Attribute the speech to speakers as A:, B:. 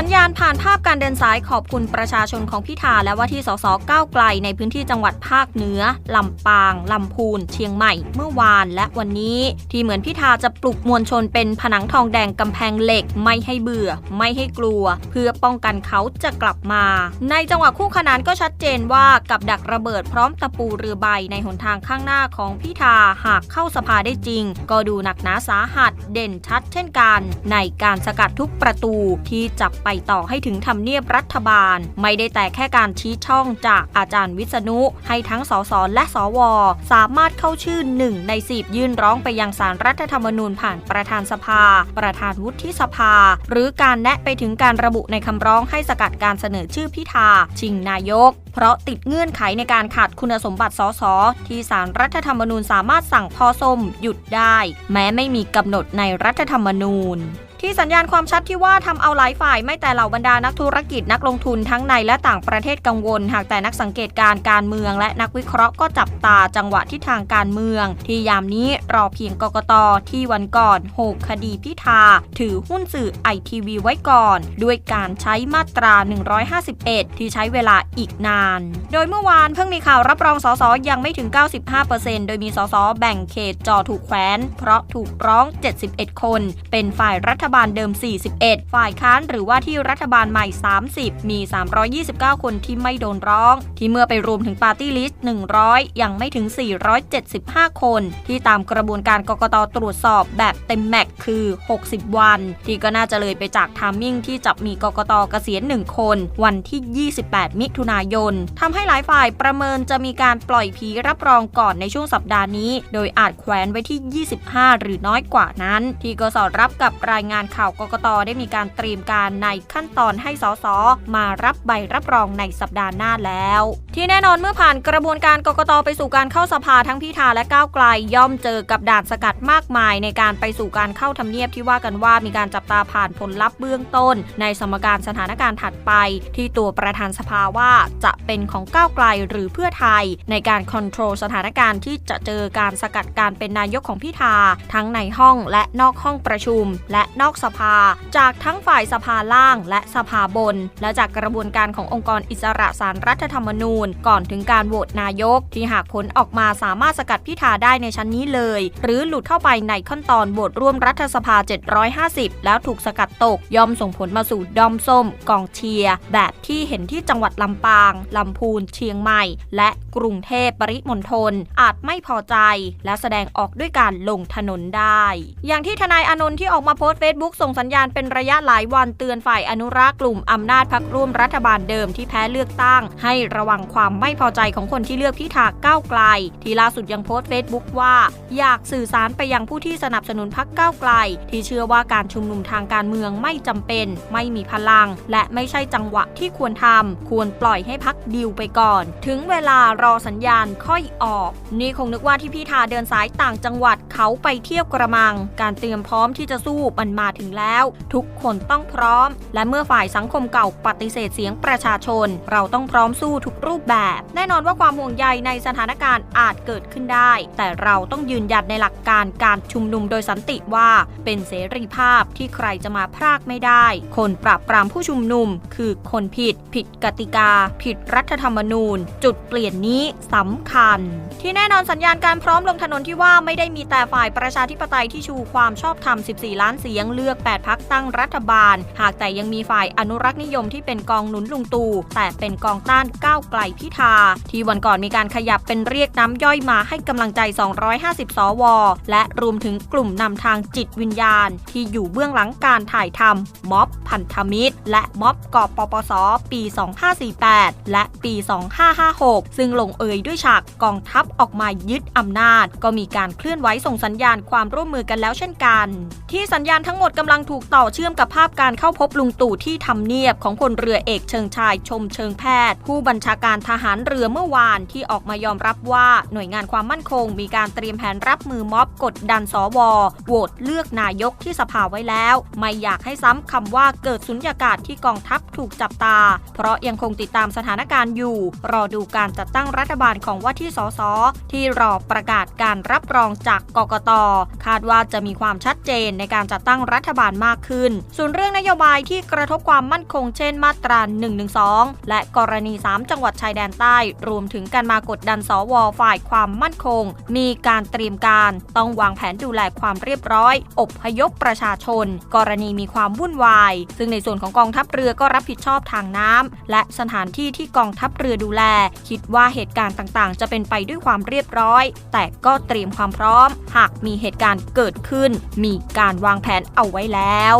A: สัญญาณผ่านภาพการเดินสายขอบคุณประชาชนของพิธาและว่าที่สสก้าวไกลในพื้นที่จังหวัดภาคเหนือ ลำปาง ลำพูน เชียงใหม่ เมื่อวานและวันนี้ ที่เหมือนพิธาจะปลุกมวลชนเป็นผนังทองแดงกำแพงเหล็ก ไม่ให้เบื่อ ไม่ให้กลัว เพื่อป้องกันเขาจะกลับมา ในจังหวะคู่ขนานก็ชัดเจนว่ากับดักระเบิดพร้อมตะปูเรือใบในหนทางข้างหน้าของพิธาหากเข้าสภาได้จริง ก็ดูหนักหนาสาหัสเด่นชัดเช่นกัน ในการสกัดทุกประตูที่จับไปไปต่อให้ถึงทำเนียบรัฐบาล ไม่ได้แต่แค่การชี้ช่องจากอาจารย์วิษณุ ให้ทั้งสสและสว สามารถเข้าชื่อหนึ่งในสิบยื่นร้องไปยังสารรัฐธรรมนูญผ่านประธานสภา ประธานวุฒิสภา หรือการแนะไปถึงการระบุในคำร้องให้สกัดการเสนอชื่อพิธา ชิงนายก เพราะติดเงื่อนไขในการขาดคุณสมบัติสสที่สารรัฐธรรมนูญสามารถสั่งพอส้มหยุดได้ แม้ไม่มีกำหนดในรัฐธรรมนูญ ที่สัญญาณความชัดที่ว่าทำเอาหลายฝ่ายไม่แต่เหล่าบรรดานักธุรกิจนักลงทุนทั้งในและต่างประเทศกังวล หากแต่นักสังเกตการการเมือง และนักวิเคราะห์ก็จับตาจังหวะที่ทางการเมือง ที่ยามนี้รอเพียงกกตที่วันก่อนโหกคดีพิธา ถือหุ้นสื่อไอทีวีไว้ก่อน ด้วยการใช้มาตรา 151 ที่ใช้เวลาอีกนาน โดยเมื่อวานเพิ่งมีข่าวรับรองสสยังไม่ถึง 95%โดยมีสสแบ่งเขตจอถูกแขวน เพราะถูกร้อง 71 คน เป็นฝ่ายรัฐบาลเดิม 41 ฝ่ายค้านหรือว่าที่รัฐบาลใหม่ 30 มี 329 คนที่ไม่โดนร้อง ที่เมื่อไปรวมถึงปาร์ตี้ลิสต์100 ยังไม่ถึง 475 คน ที่ตามกระบวนการกกตตรวจสอบแบบเต็มแม็กคือ 60 วัน ที่ก็น่าจะเลยไปจากทามมิ่งที่จะมีกกตเกษียณ1 คน วันที่ 28 มิถุนายนทำให้หลายฝ่ายประเมินจะมีการปล่อยผีรับรองก่อนในช่วงสัปดาห์นี้ โดยอาจแขวนไว้ที่ 25 หรือน้อยกว่านั้น ที่ก็สอดรับกับรายงานข่าวกกตได้มีการเตรียมการในขั้นตอนให้สสมารับใบรับรองในสัปดาห์หน้าแล้ว ที่แน่นอนเมื่อผ่านกระบวนการกกตไปสู่การเข้าสภาทั้งพิธาและก้าวไกลย่อมเจอกับด่านสกัดมากมาย ในการไปสู่การเข้าทำเนียบที่ว่ากันว่ามีการจับตาผ่านผลลัพธ์เบื้องต้น ในสมการสถานการณ์ถัดไป ที่ตัวประธานสภาว่าจะเป็นของก้าวไกลหรือเพื่อไทย ในการคอนโทรลสถานการณ์ที่จะเจอการสกัดการเป็นนายกของพิธาทั้งในห้องและนอกห้องประชุม และนอกอกสภา จากทั้งฝ่ายสภาล่างและสภาบน และจากกระบวนการขององค์กรอิสระสารรัฐธรรมนูญ ก่อนถึงการโหวตนายก ที่หากผลออกมาสามารถสกัดพิธาได้ในชั้นนี้เลย หรือหลุดเข้าไปในขั้นตอนโหวตร่วมรัฐสภา 750 แล้วถูกสกัดตกย่อมส่งผลมาสู่ดอมส้ม กองเชียร์แบบที่เห็นที่จังหวัดลำปางลำพูนเชียงใหม่ และกรุงเทพปริมณฑลอาจไม่พอใจ และแสดงออกด้วยการลงถนนได้ อย่างที่ทนายอานนท์ที่ออกมาโพสต์เฟซบุ๊กส่งสัญญาณเป็นระยะหลายวันเตือนฝ่ายอนุรักษ์กลุ่มอำนาจพักร่วมรัฐบาลเดิมที่แพ้เลือกตั้ง ให้ระวังความไม่พอใจของคนที่เลือกพิธาก้าวไกล ที่ล่าสุดยังโพสต์เฟซบุ๊กว่า อยากสื่อสารไปยังผู้ที่สนับสนุนพักก้าวไกล ที่เชื่อว่าการชุมนุมทางการเมืองไม่จำเป็น ไม่มีพลัง และไม่ใช่จังหวะที่ควรทำควรปล่อยให้พักดิวไปก่อน ถึงเวลารอสัญญาณค่อยออก นี่คงนึกว่าที่พิธาเดินสายต่างจังหวัดเขาไปเที่ยวกระมัง การเตรียมพร้อมที่จะสู้มันมาถึงแล้ว ทุกคนต้องพร้อม และเมื่อฝ่ายสังคมเก่าปฏิเสธเสียงประชาชน เราต้องพร้อมสู้ทุกรูปแบบ แน่นอนว่าความห่วงใยในสถานการณ์อาจเกิดขึ้นได้ แต่เราต้องยืนหยัดในหลักการการชุมนุมโดยสันติว่า เป็นเสรีภาพที่ใครจะมาพรากไม่ได้ คนปราบปรามผู้ชุมนุม คือคนผิด ผิดกติกา ผิดรัฐธรรมนูญ จุดเปลี่ยนนี้สำคัญ ที่แน่นอนสัญญาณการพร้อมลงถนนที่ว่าไม่ได้มีแต่ฝ่ายประชาธิปไตยที่ชูความชอบธรรม 14 ล้านเสียงเลือก 8 พักตั้งรัฐบาล หากแต่ยังมีฝ่ายอนุรักษ์นิยมที่เป็นกองหนุนลุงตู่แต่เป็นกองต้านก้าวไกลพิธา ที่วันก่อนมีการขยับเป็นเรียกน้ำย่อยมาให้กำลังใจ 250 สว และรวมถึงกลุ่มนำทางจิตวิญญาณ ที่อยู่เบื้องหลังการถ่ายทำม็อบพันธมิตร และม็อบกอบปปส ปี 2548 และปี 2556 ซึ่งลงเอยด้วยฉากกองทัพออกมายึดอำนาจ ก็มีการเคลื่อนไหวส่งสัญญาณความร่วมมือกันแล้วเช่นกัน ที่สัญญาณทั้งหมดกำลังถูกต่อเชื่อมกับภาพการเข้าพบลุงตู่ที่ทำเนียบของพลเรือเอกเชิงชายชมเชิงแพทย์ ผู้บัญชาการทหารเรือเมื่อวานที่ออกมายอมรับว่าหน่วยงานความมั่นคง มีการเตรียมแผนรับมือม็อบกดดันสวโหวตเลือกนายกที่สภาไว้แล้ว ไม่อยากให้ซ้ำคำว่าเกิดสุญญากาศที่กองทัพถูกจับตา เพราะยังคงติดตามสถานการณ์อยู่ รอดูการจัดตั้งรัฐบาลของว่าที่สสที่รอประกาศการรับรองจากกกตคาดว่าจะมีความชัดเจนในการจัดตั้งรัรัฐบาลมากขึ้น ส่วนเรื่องนโยบายที่กระทบความมั่นคงเช่นมาตรา 112 และกรณี 3 จังหวัดชายแดนใต้ รวมถึงการมากดดันสวฝ่ายความมั่นคง มีการเตรียมการ ต้องวางแผนดูแลความเรียบร้อย อบพยพประชาชน กรณีมีความวุ่นวาย ซึ่งในส่วนของกองทัพเรือก็รับผิดชอบทางน้ำและสถานที่ที่กองทัพเรือดูแล คิดว่าเหตุการณ์ต่างๆ จะเป็นไปด้วยความเรียบร้อย แต่ก็เตรียมความพร้อม หากมีเหตุการณ์เกิดขึ้น มีการวางแผนเอาไว้แล้ว